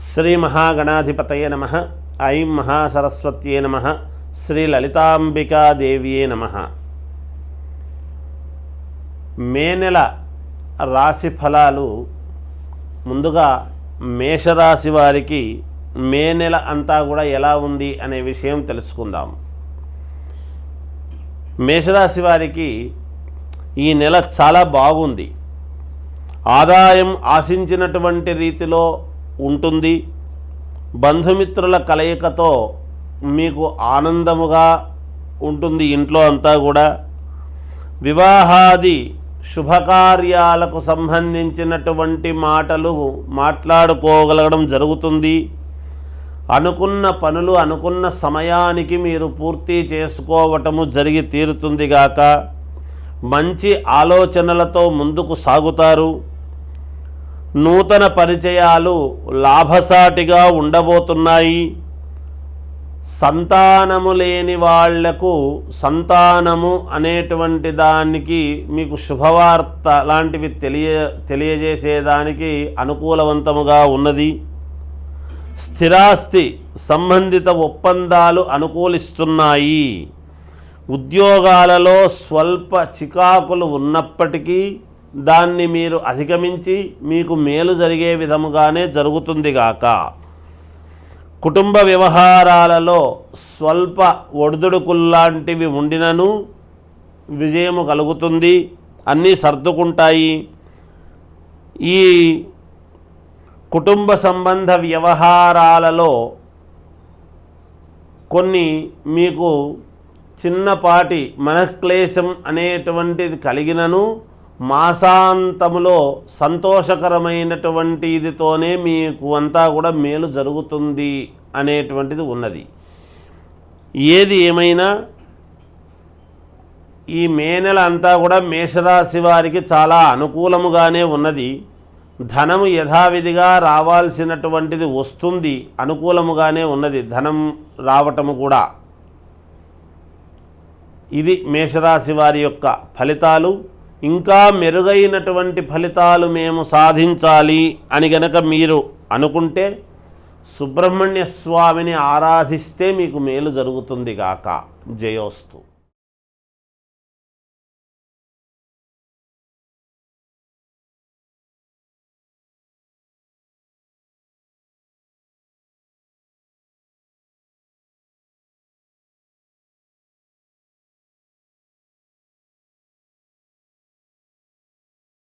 శ్రీ మహాగణాధిపతయ నమ. ఐం మహాసరస్వత్యే నమ. శ్రీ లలితాంబికాదేవియే నమ. మే నెల రాశి ఫలాలు ముందుగా మేషరాశి వారికి మే నెల అంతా కూడా ఎలా ఉంది అనే విషయం తెలుసుకుందాం. మేషరాశి వారికి ఈ నెల చాలా బాగుంది. ఆదాయం ఆశించినటువంటి రీతిలో ఉంటుంది. బంధుమిత్రుల కలయికతో మీకు ఆనందముగా ఉంటుంది ఇంట్లో అంతా కూడా. వివాహాది శుభకార్యాలకు సంబంధించినటువంటి మాటలు మాట్లాడుకోగలగడం జరుగుతుంది. అనుకున్న పనులు అనుకున్న సమయానికి మీరు పూర్తి చేసుకోవటము జరిగి తీరుతుంది గాక. మంచి ఆలోచనలతో ముందుకు సాగుతారు. నూతన పరిచయాలు లాభసాటిగా ఉండబోతున్నాయి. సంతానము లేని వాళ్ళకు సంతానము అనేటువంటి దానికి మీకు శుభవార్త లాంటివి తెలియ తెలియజేసేదానికి అనుకూలవంతముగా ఉన్నది. స్థిరాస్తి సంబంధిత ఒప్పందాలు అనుకూలిస్తున్నాయి. ఉద్యోగాలలో స్వల్ప చికాకులు ఉన్నప్పటికీ దాన్ని మీరు అధిగమించి మీకు మేలు జరిగే విధముగానే జరుగుతుందిగాక కుటుంబ వ్యవహారాలలో స్వల్ప ఒడిదుడుకుల్లాంటివి ఉండినను విజయము కలుగుతుంది. అన్నీ సర్దుకుంటాయి. ఈ కుటుంబ సంబంధ వ్యవహారాలలో కొన్ని మీకు చిన్నపాటి మనక్లేశం అనేటువంటిది కలిగినను మాసాంతములో సంతోషకరమైనటువంటి ఇదితోనే మీకు అంతా కూడా మేలు జరుగుతుంది అనేటువంటిది ఉన్నది. ఏది ఏమైనా ఈ మే నెల అంతా కూడా మేషరాశి వారికి చాలా అనుకూలముగానే ఉన్నది. ధనము యథావిధిగా రావాల్సినటువంటిది వస్తుంది అనుకూలముగానే ఉన్నది ధనం రావటము కూడా. ఇది మేషరాశి వారి యొక్క ఫలితాలు. ఇంకా మెరుగైనటువంటి ఫలితాలు మేము సాధించాలి అని గనక మీరు అనుకుంటే సుబ్రహ్మణ్య స్వామిని ఆరాధిస్తే మీకు మేలు జరుగుతుంది గాక. జయోస్తు.